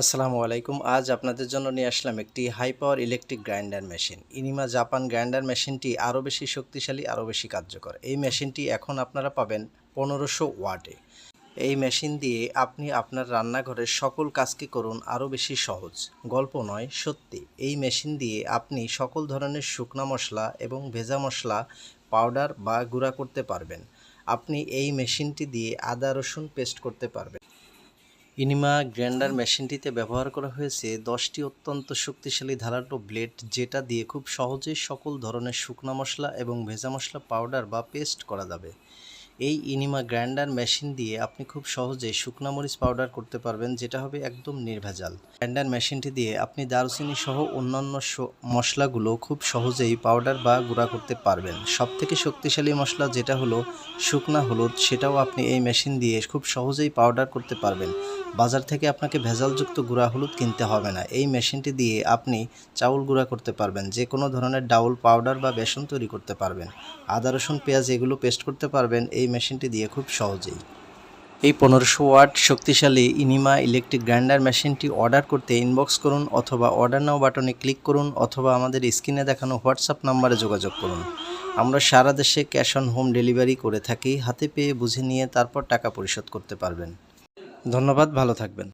আসসালামু আলাইকুম। আজ আপনাদের জন্য নিয়ে আসলাম একটি high power electric grinder machine. ইনিমা Japan grinder মেশিনটি আরও বেশি শক্তিশালী, আরও বেশি কার্যকর। এই মেশিনটি এখন আপনারা পাবেন পনেরোশো ওয়াটে। এই মেশিন দিয়ে আপনি আপনার রান্নাঘরের সকল কাজকে করুন আরও বেশি সহজ। গল্প নয়, সত্যি। এই মেশিন দিয়ে আপনি সকল ধরনের শুকনা মশলা এবং ভেজা মশলা, পাউডার বা গুঁড়া করতে পারবেন। আপনি এই মেশিনটি দিয়ে আদা, রসুন পেস্ট করতে পারবেন। ইনিমা গ্রাইন্ডার মেশিনটিতে ব্যবহার করা হয়েছে দশটি অত্যন্ত শক্তিশালী ধারালো ব্লেড যেটা দিয়ে খুব সহজেই সকল ধরনের শুকনো মশলা এবং ভেজা মশলা পাউডার বা পেস্ট করা যাবে। এই ইনিমা গ্রাইন্ডার মেশিন দিয়ে আপনি খুব সহজেই শুকনা মরিচ পাউডার করতে পারবেন, যেটা হবে একদম নির্ভেজাল। গ্র্যান্ডার মেশিনটি দিয়ে আপনি দারুচিনি সহ অন্যান্য মশলাগুলো খুব সহজেই পাউডার বা গুঁড়া করতে পারবেন। সবথেকে শক্তিশালী মশলা যেটা হলো শুকনা হলুদ, সেটাও আপনি এই মেশিন দিয়ে খুব সহজেই পাউডার করতে পারবেন। বাজার থেকে আপনাকে ভেজালযুক্ত গুঁড়া হলুদ কিনতে হবে না। এই মেশিনটি দিয়ে আপনি চাউল গুঁড়া করতে পারবেন যে কোনো ধরনের ডাউল, পাউডার বা বেসন তৈরি করতে পারবেন। আদা, রসুন, পেঁয়াজ এগুলো পেস্ট করতে পারবেন, এই মেশিনটি দিয়ে খুব সহজেই। এই পনেরোশো ওয়াট শক্তিশালী ইনিমা ইলেকট্রিক গ্রাইন্ডার মেশিনটি অর্ডার করতে ইনবক্স করুন অথবা অর্ডার নাও বাটনে ক্লিক করুন অথবা আমাদের স্ক্রিনে দেখানো হোয়াটসঅ্যাপ নাম্বারে যোগাযোগ করুন। আমরা সারা দেশে ক্যাশ অন হোম ডেলিভারি করে থাকি, হাতে পেয়ে বুঝে নিয়ে তারপর টাকা পরিশোধ করতে পারবেন। ধন্যবাদ ভালো থাকবেন।